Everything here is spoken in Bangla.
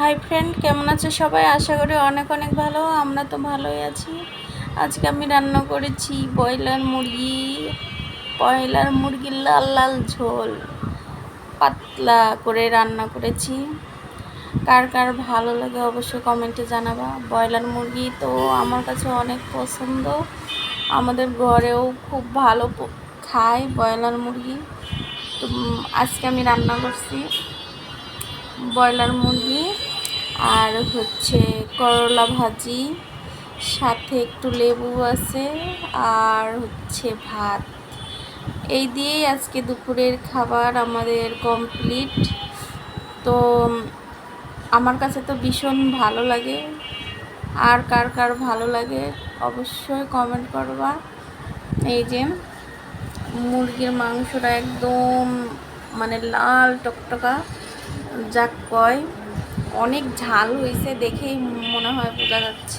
হাই ফ্রেন্ড কেমন আছে সবাই? আশা করি অনেক অনেক ভালো। আমরা তো ভালোই আছি। আজকে আমি রান্না করেছি ব্রয়লার মুরগি, ব্রয়লার মুরগির লাল লাল ঝোল। পাতলা করে রান্না করেছি। কার কার ভালো লাগে অবশ্যই কমেন্টে জানাবা। ব্রয়লার মুরগি তো আমার কাছে অনেক পছন্দ। আমাদের ঘরেও খুব ভালো খায় ব্রয়লার মুরগি। তো আজকে আমি রান্না করছি ব্রয়লার মুরগি। আর হচ্ছে করলা ভাজি, সাথে একটু লেবু আছে আর হচ্ছে ভাত। এই দিয়েই আজকে দুপুরের খাবার আমাদের কমপ্লিট তো, আমার কাছে তো ভীষণ ভালো লাগে। আর কার কার ভালো লাগে অবশ্যই কমেন্ট করবা। এই যে, মুরগির মাংসটা একদম মানে লাল টকটকা, যাক কয়। অনেক ঝাল হয়েছে দেখেই মনে হয় বোঝা যাচ্ছে।